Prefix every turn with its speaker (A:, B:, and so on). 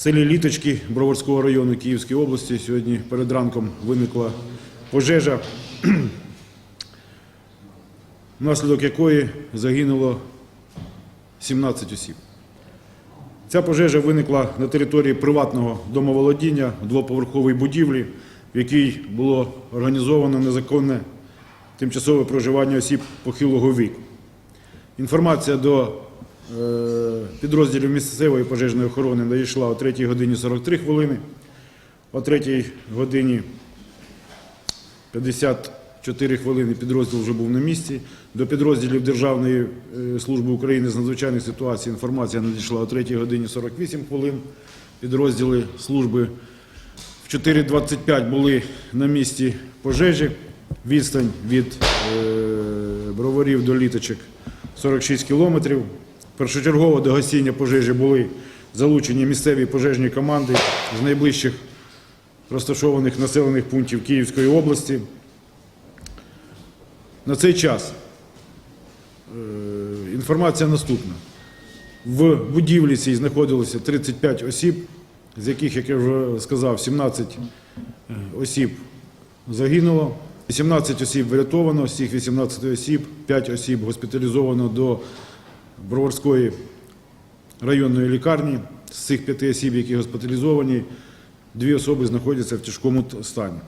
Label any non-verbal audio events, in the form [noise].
A: Селі Літочки Броварського району Київської області сьогодні перед ранком виникла пожежа, [clears throat] внаслідок якої загинуло 17 осіб. Ця пожежа виникла на території приватного домоволодіння двоповерхової будівлі, в якій було організовано незаконне тимчасове проживання осіб похилого віку. Інформація до підрозділів місцевої пожежної охорони надійшла о 3 годині 43 хвилини, о 3 годині 54 хвилини підрозділ вже був на місці. До підрозділів Державної е, служби України з надзвичайних ситуацій інформація надійшла о 3 годині 48 хвилин. Підрозділи служби в 4.25 були на місці пожежі. Відстань від е, броварів до літочок 46 кілометрів. Першочергово до гасіння пожежі були залучені місцеві пожежні команди з найближчих розташованих населених пунктів Київської області. На цей час е, інформація наступна. В будівлі цій знаходилося 35 осіб, з яких, як я вже сказав, 17 е, осіб загинуло, 18 осіб врятовано, цих 18 осіб, 5 осіб госпіталізовано до Броварської районної лікарні. З цих п'яти осіб, які госпіталізовані, дві особи знаходяться в тяжкому стані.